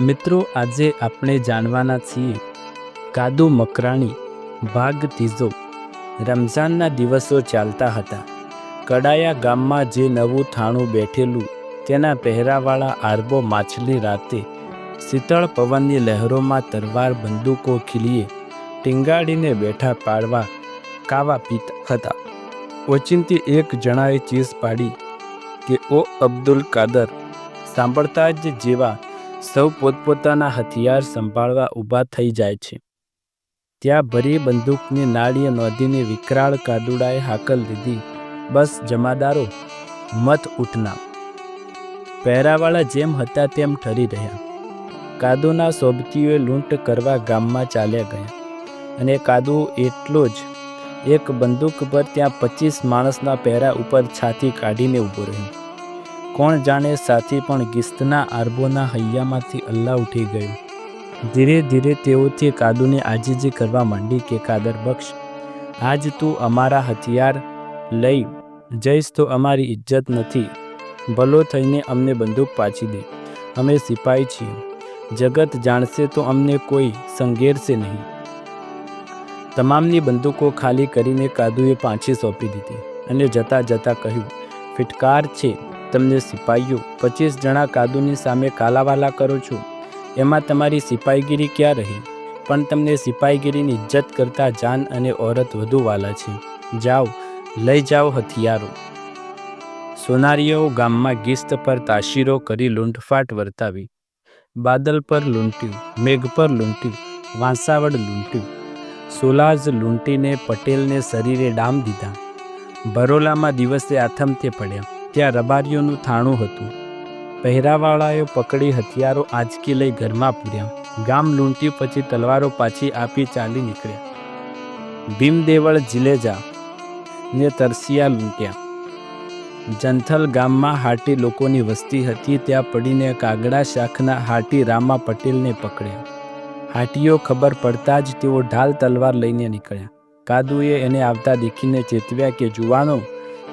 મિત્રો, આજે આપણે જાણવાના છીએ કાદુ મકરાણી, ભાગ ત્રીજો. રમઝાનના દિવસો ચાલતા હતા. કડાયા ગામમાં જે નવું થાણું બેઠેલું, તેના પહેરાવાળા આરબો માછલી રાતે શીતળ પવનની લહેરોમાં તરવાર બંદૂકો ખીલીએ, ટીંગાડીને બેઠા પાડવા કાવા પીતા હતા. ઓચિંતી એક જણાએ ચીસ પાડી કે, ઓ અબ્દુલ કાદર, સાંભળતા જ જેવા સૌ પોતપોતાના હથિયાર સંભાળવા ઊભા થઈ જાય છે. ત્યાં ભરી બંદૂકની નાળીએ નોંધીને વિકરાળ કાદુડાએ હાકલ દીધી. બસ, જમાદારો, મત ઉઠના પહેરાવાળા જેમ હતા તેમ ઠરી રહ્યા. કાદુના સોબતીઓએ લૂંટ કરવા ગામમાં ચાલ્યા ગયા. અને કાદુ એટલો જ, એક બંદૂક પર ત્યાં પચીસ માણસના પહેરા ઉપર છાતી કાઢીને ઊભો રહ્યો. કોણ જાણે સાથી પણ ગિસ્તના આરબોના હૈયામાંથી અલ્લાહ ઉઠી ગયું. ધીરે ધીરે તેઓથી કાદુને આજીજી કરવા માંડી કે, કાદર બક્ષ, આજ તું અમારા હથિયાર લઈ જઈશ તો અમારી ઇજ્જત નથી. ભલો થઈને અમને બંદૂક પાછી દે. અમે સિપાઈ છીએ. જગત જાણશે તો અમને કોઈ સંઘેરશે નહીં. તમામની બંદૂકો ખાલી કરીને કાદુએ પાછી સોંપી દીધી અને જતાં જતાં કહ્યું, ફિટકાર છે. તમને સિપાહીઓ પચીસ જણા કાદુની સામે કાલાવાલા કરો છો. એમાં તમારી સિપાહીગીરી ક્યાં રહી? પણ તમને સિપાહીગીરીની ઇજ્જત કરતાં જાન અને ઓરત વધુ વાલા છે. જાઓ, લઈ જાઓ હથિયારો. સોનારીઓ ગામમાં ગિસ્ત પર તાશીરો કરી લૂંટફાટ વર્તાવી. બાદલ પર લૂંટ્યું, મેઘ પર લૂંટ્યું વાંસાવડ લૂંટ્યું. સોલાજ લૂંટીને પટેલને શરીરે ડામ દીધા. બરોલામાં દિવસે આથમતે પડ્યા. ત્યાં રબારીઓનું થાણું હતું. પહેરાવાળાએ પકડી હથિયારો આંચકી લઈ ઘરમાં પૂર્યા ગામ લૂંટ્યું પછી તલવારો પાછી આપી ચાલી નીકળ્યા. ભીમદેવળ જિલેજા ને તરસિયા લૂંટ્યા. જંથલ ગામમાં હાટી લોકોની વસ્તી હતી, ત્યાં પડીને કાગડા શાખના હાટી રામા પટેલને પકડ્યા. હાટીઓ ખબર પડતા જ તેઓ ઢાલ તલવાર લઈને નીકળ્યા. કાદુએ એને આવતા દેખીને ચેતવ્યા કે, જુવાનો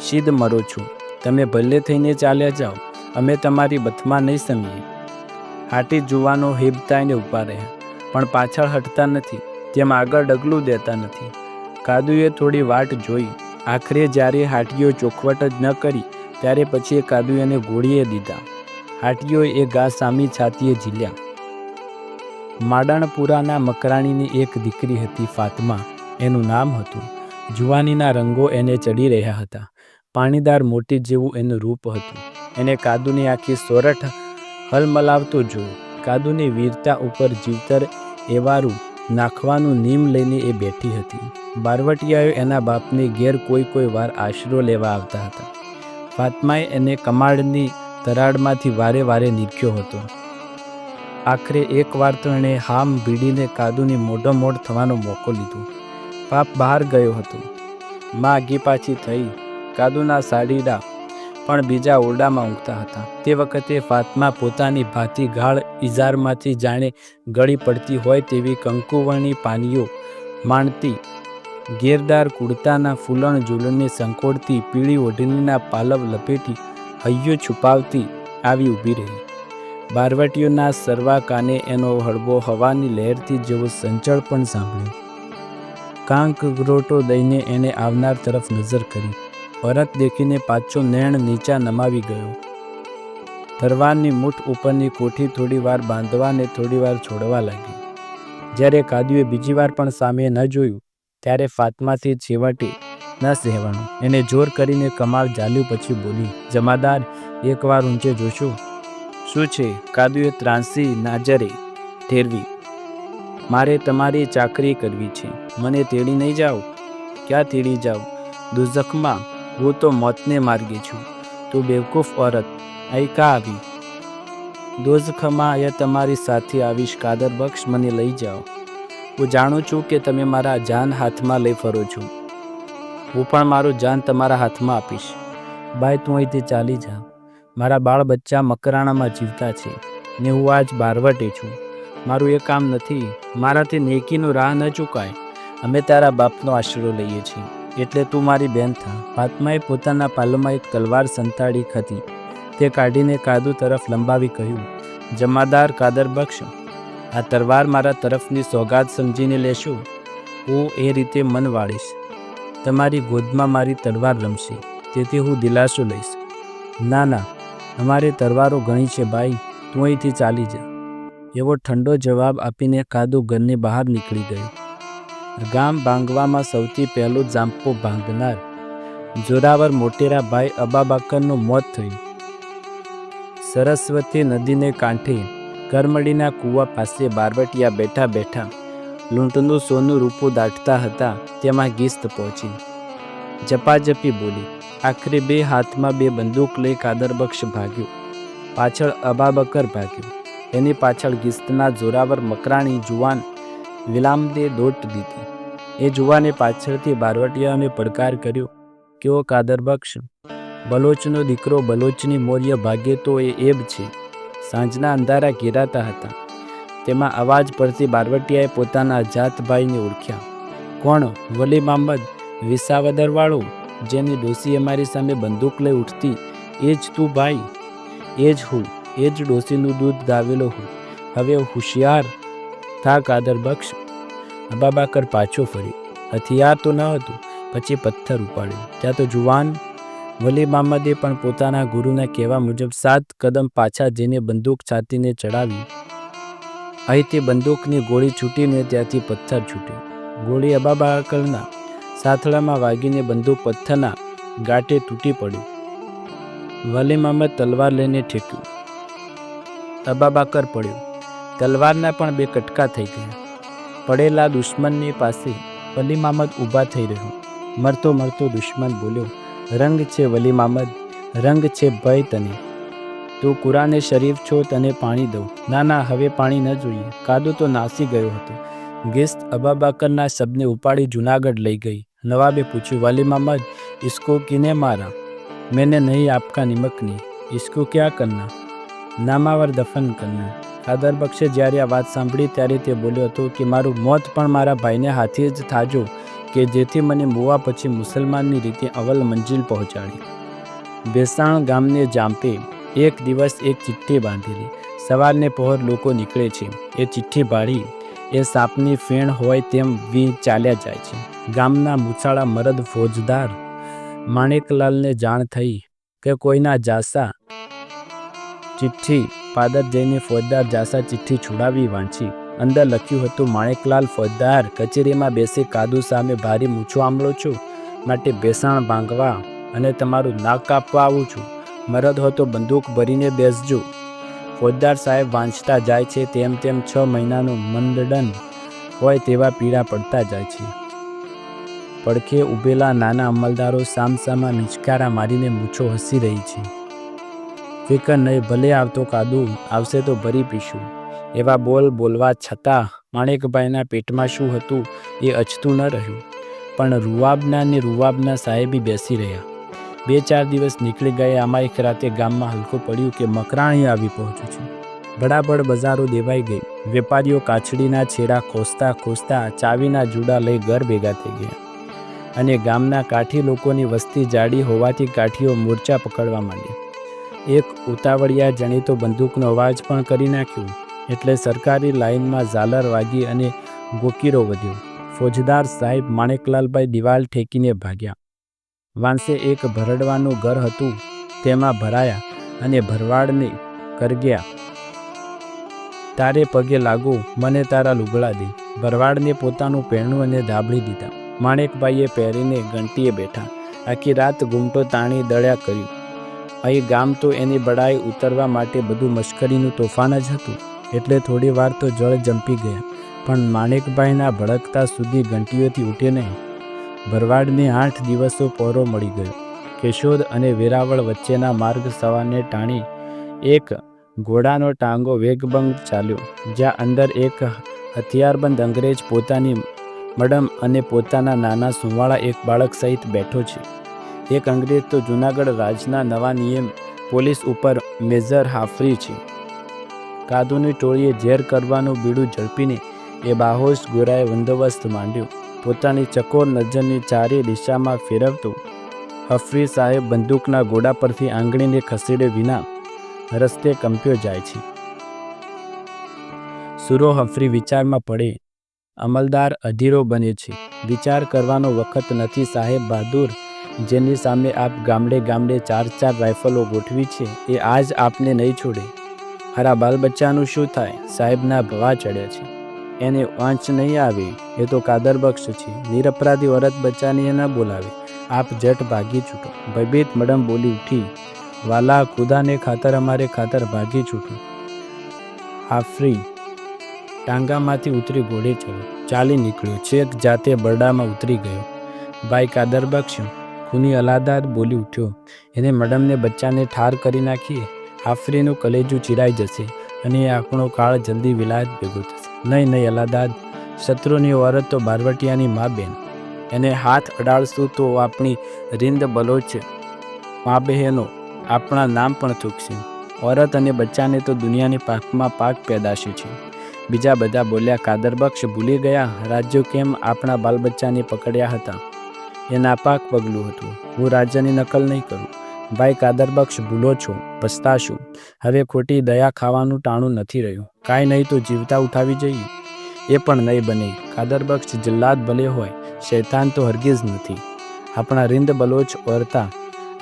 સિદ્ધ મરો છો. તમે ભલે થઈને ચાલ્યા જાઓ, અમે તમારી બથમાં નહીં સમીએ. હાટી જુવાનો હિબતાઈને ઊભા રહ્યા પણ પાછળ હટતા નથી, તેમ આગળ ડગલું દેતા નથી. કાદુએ થોડી વાટ જોઈ, આખરે જ્યારે હાટીઓ ચોખવટ જ ન કરી, ત્યારે પછી એ કાદુ એને ગોળીએ દીધા. હાટીઓએ એ ઘા સામી છાતીએ ઝીલ્યા. માડાણપુરાના મકરાણીની એક દીકરી હતી ફાતમા, એનું નામ હતું. જુવાનીના રંગો એને ચડી રહ્યા હતા. પાણીદાર મોટી જેવું એનું રૂપ હતું. એને કાદુની આખી સોરઠ હલમલાવતો જોયું. કાદુની વીરતા ઉપર જીવતર એવારું નાખવાનું નીમ લઈને એ બેઠી હતી. બારવટિયાઓ એના બાપને ઘેર કોઈ કોઈ વાર આશરો લેવા આવતા હતા. ફાતમાએ એને કમાડની તરાડમાંથી વારે વારે નીરખ્યો હતો. આખરે એકવાર તો એણે હામ ભીડીને કાદુની મોઢો મોઢ થવાનો મોકો લીધો. પાપ બહાર ગયો હતો. માં આગી પાછી થઈ કાદુના સાડીડા પણ બીજા ઓરડામાં ઊંઘતા હતા. તે વખતે ફાતમા પોતાની ભાતી ગાળ ઇજારમાંથી જાણે ગળી પડતી હોય તેવી કંકુવણી પાનીઓ માણતી ગેરદાર કુડતાના ફૂલણ ઝૂલણને સંકોડતી પીળી ઓઢણીના પાલવ લપેટી હૈયો છુપાવતી આવી ઊભી રહી. બારવટીઓના સર્વા કાને એનો હળબો હવાની લહેરથી જેવો સંચળ પણ સાંભળ્યો. કાંક ગ્રોટો દઈને એને આવનાર તરફ નજર કરી. પરત દેખીને પાછો નેણ નીચા નમાવી ગયો. તરવારની મૂઠ ઉપરની કોઠી થોડી વાર બાંધવા ને થોડી વાર છોડવા લાગી. જ્યારે કાદુએ બીજી વાર પણ સામે ન જોયું, ત્યારે ફાતમાથી છેવટે ન સહેવાનું એને જોર કરીને કમાલ ઝાલ્યું પછી બોલી, જમાદાર, એકવાર ઊંચે જોશો. શું છે કાદુએ ત્રાંસી નાજરે ઠેરવી, મારે તમારી ચાકરી કરવી છે. મને તેડી નહીં જાઓ? ક્યાં તેડી જાઓ? દુઝખમાં હું તો મોતને માર્ગે છું. તું બેવકૂફ ઓરત. અહીં કા આવી? દોઝખમાં એ તમારી સાથે આવીશ. કાદર બક્ષ મને લઈ જાઓ. હું જાણું છું કે તમે મારા જાન હાથમાં લઈ ફરો છો. હું પણ મારું જાન તમારા હાથમાં આપીશ. બાય, તું અહીંથી ચાલી જા. મારા બાળ બચ્ચા મકરાણામાં જીવતા છે ને હું આજ બારવટે છું. મારું એ કામ નથી. મારાથી નેકીનું રાહ ન ચૂકાય. અમે તારા બાપનો આશરો લઈએ છીએ. એટલે તું મારી બેન થા. ફાતમાએ પોતાના પાલોમાં એક તલવાર સંતાડી હતી તે કાઢીને કાદુ તરફ લંબાવી કહ્યું, જમાદાર કાદર બક્ષ, આ તરવાર મારા તરફની સોગાદ સમજીને લેશો? હું એ રીતે મન વાળીશ. તમારી ગોદમાં મારી તલવાર રમશે. તેથી હું દિલાસો લઈશ. ના ના, અમારે તરવારો ઘણી છે ભાઈ. તું અહીંથી ચાલી જા. એવો ઠંડો જવાબ આપીને કાદુ ઘરની બહાર નીકળી ગયો. ગામ ભાંગવામાં સૌથી પહેલું જાંપો ભાંગનાર. જોરાવર મોટેરા ભાઈ અબાબાકરનું મોત થયું. સરસ્વતી નદીને કાંઠે કરમડીના કૂવા પાસે બારવટિયા બેઠા બેઠા લૂંટનું સોનું રૂપું દાટતા હતા, તેમાં ગીસ્ત પહોંચી. જપાજપી બોલી, આખરે બે હાથમાં બે બંદૂક લઈ કાદરબક્ષ ભાગ્યો. પાછળ અબાબકર ભાગ્યો. એની પાછળ ગિસ્તના જોરાવર મકરાણી જુવાન વિલામદે દોટ દીધી. એ જુવાને પાછળથી બારવટિયાને પડકાર કર્યો. કેવો કાદરબક્ષ બલોચનો દીકરો બલોચની મૌર્ય ભાગ્ય તો એ એબ છે. સાંજના અંધારા ઘેરાતા હતા. તેમાં અવાજ પરથી બારવટિયાએ પોતાના જાતભાઈને ઓળખ્યા. કોણ? વલી મામદ? વિસાવદરવાળો? જેની ડોસી અમારી સામે બંદૂક લઈ ઉઠતી? એ જ તું ભાઈ? એ જ હું. એ જ ડોસીનું દૂધ ગાવેલો હું. હવે હોશિયાર થા કાદર બક્ષ. અબાબાકર પાછો ફર્યો. હથિયાર તો ન હતું, પછી પથ્થર ઉપાડ્યો. ત્યાં તો જુવાન વલી મામદે પણ પોતાના ગુરુના કહેવા મુજબ સાત કદમ પાછા જઈને બંદૂક છાતીને ચડાવી. અહીંથી બંદૂકની ગોળી છૂટીને ત્યાંથી પથ્થર છૂટ્યો. ગોળી અબાબાકરના સાથળામાં વાગીને બંદૂક પથ્થરના ગાંઠે તૂટી પડ્યું. વલી મામદ તલવાર લઈને ઠેક્યું. અબાબાકર પડ્યો. તલવારના પણ બે કટકા થઈ ગયા. પડેલા દુશ્મનની પાસે વલી મામદ ઊભા થઈ રહ્યો. મરતો મરતો દુશ્મન બોલ્યો, રંગ છે વલી મામદ, રંગ છે ભય તને. તું કુરાને શરીફ છો, તને પાણી દઉં. ના ના, હવે પાણી ન જોઈએ. કાદો તો નાસી ગયો હતો. ગેસ્ટ અબાબાકરના શબને ઉપાડી જુનાગઢ લઈ ગઈ. નવાબે પૂછ્યું, વાલી મામદ, ઇસકો કિને મારા? મેને નહીં આપકા નિમકની. ઇસકો ક્યાં કરના? નામાવર દફન કરના. કાદર બક્ષે જ્યારે આ વાત સાંભળી ત્યારે તે બોલ્યો હતો કે, મારું મોત પણ મારા ભાઈને હાથે જ થાજો, કે જેથી મને મોવા પછી મુસલમાનની રીતે અવલ મંજિલ પહોંચાડી. બેસાણ ગામને જામપે એક દિવસ એક ચિઠ્ઠી બાંધેલી. સવારને પહોર લોકો નીકળે છે. એ ચિઠ્ઠી ભાળી એ સાપની ફેણ હોય તેમ વી ચાલ્યા જાય છે. ગામના મૂછાળા મરદ ફોજદાર માણેકલાલને જાણ થઈ કે કોઈના જાસા ચિઠ્ઠી પાદર જઈને ફોજદાર જાસા ચિઠ્ઠી છુડાવી વાંચી. અંદર લખ્યું હતું, માણેકલાલ ફોજદાર કચેરીમાં બેસી, કાદુ સામે ભારે મૂછો આંબળો છું, માટે બેસાણ ભાંગવા અને તમારું નાક કાપવા આવું છું. મરદ હો તો બંદૂક ભરીને બેસજો. ફોજદાર સાહેબ વાંચતા જાય છે, તેમ તેમ છ મહિનાનું મંદડન હોય તેવા પીડા પડતા જાય છે. પડખે ઊભેલા નાના અમલદારો સામસામા મિચકારા મારીને મૂછો હસી રહી છે. ફિકર નહીં, ભલે આવતો કાદુ આવશે તો ભરી પીશું. એવા બોલ બોલવા છતાં માણેકભાઈના પેટમાં શું હતું એ અચતું ન રહ્યું. પણ રૂવાબના ને રૂવાબના સાહેબી બેસી રહ્યા. બે ચાર દિવસ નીકળી ગયા, આમાં એક રાતે ગામમાં હલકો પડ્યું કે મકરાણી આવી પહોંચ્યું છે. બડાબડ બજારો દેવાઈ ગઈ. વેપારીઓ કાછડીના છેડા ખોસતા ખોસતા ચાવીના જુડા લઈ ઘર ભેગા થઈ ગયા. અને ગામના કાઠી લોકોની વસ્તી જાડી હોવાથી કાઠીઓ મોરચા પકડવા માંડ્યા. એક ઉતાવળિયા જણીતો બંદૂકનો અવાજ પણ કરી નાખ્યો, એટલે સરકારી લાઇનમાં ઝાલર વાગી અને ગોકીરો વધ્યો. ફોજદાર સાહેબ માણેકલાલભાઈ દિવાલ ઠેકીને ભાગ્યા. વાંસે એક ભરડવાનું ઘર હતું, તેમાં ભરાયા અને ભરવાડને કરગ્યા. તારે પગે લાગો, મને તારા લુગડા દે. ભરવાડને પોતાનું પહેરણું અને ધાબળી દીધા. માણેકભાઈએ પહેરીને ઘંટીએ બેઠા. આખી રાત ગુમટો તાણી દળ્યા કર્યું. અહીં ગામ તો એની બડાઈ ઉતરવા માટે બધું મશ્કરીનું તોફાન જ હતું, એટલે થોડી વાર તો જળ જંપી ગયા, પણ માણેકભાઈના ભડકતા સુધી ઘંટીઓથી ઉઠે નહીં. ભરવાડને આઠ દિવસો પહોરો મળી ગયો. કેશોદ અને વેરાવળ વચ્ચેના માર્ગ સવારને ટાણી એક ઘોડાનો ટાંગો વેગભંગ ચાલ્યો, જ્યાં અંદર એક હથિયારબંધ અંગ્રેજ પોતાની મડમ અને પોતાના નાના સુંવાળા એક બાળક સહિત બેઠો છે. એક અંગ્રેજ તો જૂનાગઢ રાજના નવા નિયમ પોલીસ ઉપર મેજર હાફરી છે. કાદુની ટોળીએ ઝેર કરવાનું બીડું ઝડપીને એ બાહોશ ગોરાએ બંદોબસ્ત માંડ્યો. પોતાની ચકોર નજરની ચારે દિશામાં ફેરવતો હફરી સાહેબ બંદૂકના ગોડા પરથી આંગળીને ખસેડે વિના રસ્તે કંપ્યો જાય છે. સુરો હફરી વિચારમાં પડે, અમલદાર અધીરો બને છે. વિચાર કરવાનો વખત નથી સાહેબ બહાદુર જેની સામે આપ ગામડે ગામડે ચાર ચાર રાઇફલો ગોઠવી છે, એ આજ આપને નહીં છોડે. હારા બાલ બચ્ચાનું શું થાય? સાહેબના ભવા ચડે છે. એને વાંચ નહીં આવે, એ તો કાદરબક્ષ છે. નિરપરાધી વરત બચ્ચાને ન બોલાવે. આપ જટ ભાગી છૂટો. ભયભીત મડમ બોલી ઉઠી, વાલા, ખુદાને ખાતર અમારે ખાતર ભાગી છૂટું. આફરી ટાંગામાંથી ઉતરી ઘોડે ચડ્યો. ચાલી નીકળ્યો. છેક જાતે બરડામાં ઉતરી ગયો. ભાઈ કાદરબક્ષ ખૂની અલાદાર બોલી ઉઠ્યો. એને મેડમને બચ્ચાને ઠાર કરી નાખીએ આફરીનું કલેજું ચિરાઈ જશે અને એ આપણો કાળ જલ્દી વિલાયત ભેગો થશે. નહીં નહીં અલાદાદ, શત્રુની ઓરત તો બારવટિયાની મા બેન. એને હાથ અડાડશું તો આપણી રિંદ બલોચ મા બહેનો આપણા નામ પણ થૂકશે. ઓરત અને બચ્ચાને તો દુનિયાની પાકમાં પાક પેદાશે છે. બીજા બધા બોલ્યા, કાદરબક્ષ ભૂલી ગયા, રાજ્યો કેમ આપણા બાલબચ્ચાને પકડ્યા હતા? એ નાપાક પગલું હતું. હું રાજ્યની નકલ નહીં કરું. ભાઈ કાદરબક્ષ, ભૂલો છો, પસ્તાશો. હવે ખોટી દયા ખાવાનું ટાણું નથી રહ્યું. કાંઈ નહીં તો જીવતા ઉઠાવી જઈએ. એ પણ નહીં બને. કાદરબક્ષ જલ્લાદ ભલે હોય, શૈતાન તો હરગીઝ નથી. આપણા રિંદ બલોચ ઓરતા,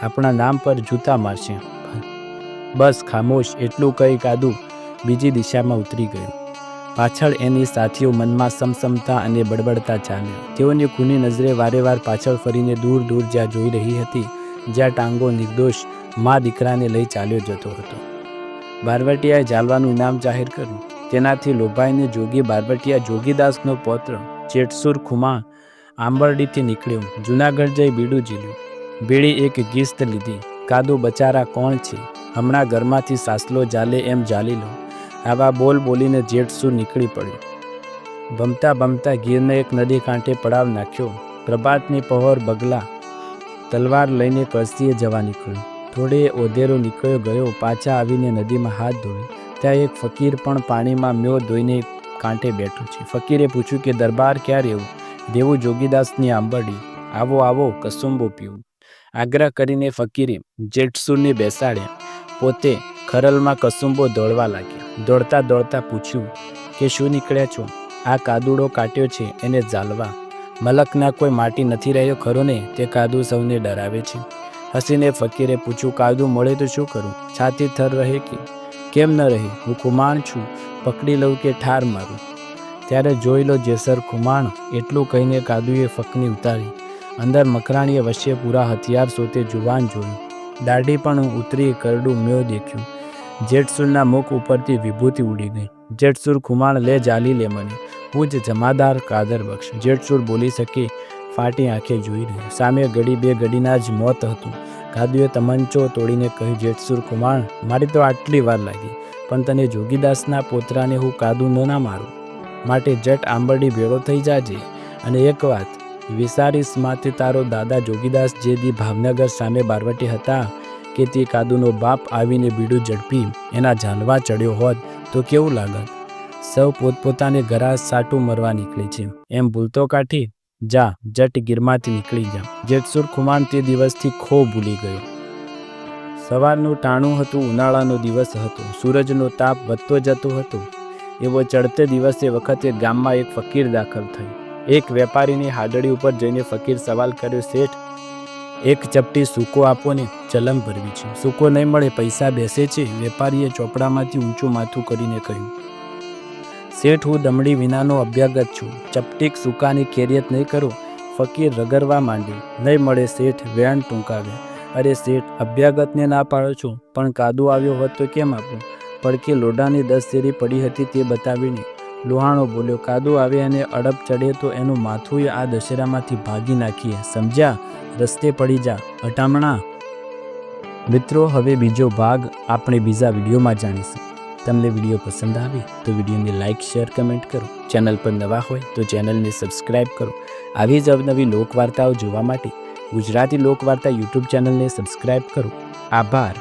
આપણા નામ પર જૂતા મારશે. બસ, ખામોશ, એટલું કહી કાદું બીજી દિશામાં ઉતરી ગયું. પાછળ એની સાથીઓ મનમાં સમસમતા અને બડબડતા ચાલ્યા. તેઓની ખૂની નજરે વારેવાર પાછળ ફરીને દૂર દૂર જ્યાં જોઈ રહી હતી, જ્યાં ટાંગો નિર્દોષ મા દીકરાને લઈ ચાલ્યો જતો હતો. બારવટિયાએ જાલવાનું ઇનામ જાહેર કર્યું. તેનાથી લોભાઈને જોગી બારવટિયા જોગીદાસનો પૌત્ર ચેટસુર ખુમા આંબરડીથી નીકળ્યો. જુનાગઢ જઈ બીડું ઝીલ્યું. બીડી એક ગીસ્ત લીધી. કાદુ બચારા કોણ છે? હમણાં ઘરમાંથી સાસલો જાલે એમ જાલી લો. આવા બોલ બોલીને જેટસુર નીકળી પડ્યો. ભમતા ભમતા ગીરને એક નદી કાંઠે પડાવ નાખ્યો. પ્રભાતની પહોર બગલા તલવાર લઈને કળસીએ જવા નીકળ્યો. થોડે ઓધેરો નીકળ્યો ગયો, પાછા આવીને નદીમાં હાથ ધોઈ ત્યાં એક ફકીર પણ પાણીમાં મ્યો ધોઈને કાંઠે બેઠો છે. ફકીરે પૂછ્યું કે દરબાર ક્યાં રહેવું? દેવું જોગીદાસની આંબરડી. આવો આવો, કસુંબો પીવું. આગ્રહ કરીને ફકીરે જેટસુરને બેસાડ્યા. પોતે ખરલમાં કસુંબો દોડવા લાગ્યા. દોડતા દોડતા પૂછ્યું, કે શું નીકળ્યા છો? આ કાદુડો કાટ્યો છે એને ઝાલવા. મલકના કોઈ માટી નથી રહ્યો ખરો ને? તે કાદુ સૌને ડરાવે છે. હસીને ફકીરે પૂછ્યું, કાદુ મળે તો શું કરું? છાતી થર રહે કે? કેમ ન રહે? હું ખુમાણ છું. પકડી લઉં કે ઠાર મારું? ત્યારે જોઈ લો જેસર ખુમાણ એટલું કહીને કાદુએ ફકની ઉતારી. અંદર મકરાણીએ વચ્ચે પૂરા હથિયાર સોતે જુવાન જોયું. દાઢી પણ ઉતરી કરડું મ્યો દેખ્યું. જેટસુરના મુખ ઉપરથી વિભૂતિ ઉડી ગઈ. જેટસુર ખુમાણ લે જાલી લે મને. હું જ જમાદાર કાદર બક્ષ. જેટસુર બોલી શકે, ફાટી આંખે જોઈ રહ્યો. સામે ગડી બે ગડીના જ મોત હતું. કાદુએ તમંચો તોડીને કહ્યું, જેટસુર કુમાણ મારી તો આટલી વાર લાગી. પણ તને જોગીદાસના પોતરાને હું કાદુ ન ના મારું. માટે જટ આંબરડી ભેળો થઈ જાજે. અને એક વાત વિસારીસ માથે તારો દાદા જોગીદાસ જે દી ભાવનગર સામે બારવટી હતા કે તે કાદુનો બાપ આવીને બીડું ઝડપી એના જાનવા ચડ્યો હોત તો કેવું લાગત? સૌ પોતપોતાને ઘરા સાટું મરવા નીકળે છે. એમ ભૂલતો કાઠી, જા, જટ ગીરમાંથી નીકળી જા. જેટસુર ખુમાન તે દિવસથી ખો ભૂલી ગયો. સવારનું ટાણું હતું, ઉનાળાનો દિવસ હતો, સૂરજનો તાપ વધતો જતો હતો. એવો ચડતે દિવસે વખતે ગામમાં એક ફકીર દાખલ થઈ. એક વેપારીની હાડડી ઉપર જઈને ફકીર સવાલ કર્યો, શેઠ એક ચપટી સૂકો આપો ને ચલમ ભરવી છે. સૂકો નહીં મળે, પૈસા બેસે છે. વેપારીએ ચોપડામાંથી ઊંચું માથું કરીને કહ્યું, શેઠ, હું દમડી વિનાનો અભ્યાગત છું. ચપટીક સૂકાની કેરિયત નહીં કરો. ફકીર રગરવા માંડ્યું નહીં મળે શેઠ, વેણ ટૂંકાવે. અરે શેઠ, અભ્યાગતને ના પાડો છો. પણ કાદુ આવ્યો હોત તો કેમ આપું? પડકે લોઢાની દસ શેરી પડી હતી તે બતાવીને. લોહાણો બોલ્યો, કાદુ આવે અને અડપ ચડે તો એનું માથું આ દશેરામાંથી ભાગી નાખીએ. સમજ્યા? રસ્તે પડી જા, અટામણા. મિત્રો, હવે બીજો ભાગ આપણે બીજા વિડીયોમાં જાણીશું. તમને વીડિયો પસંદ આવે તો વિડીયોને લાઇક શેર, કમેન્ટ કરો. ચેનલ પર નવા હોય તો ચેનલને સબસ્ક્રાઇબ કરો. આવી જ અવનવી લોકવાર્તાઓ જોવા માટે ગુજરાતી લોકવાર્તા યુટ્યુબ ચેનલને સબસ્ક્રાઇબ કરો. આભાર.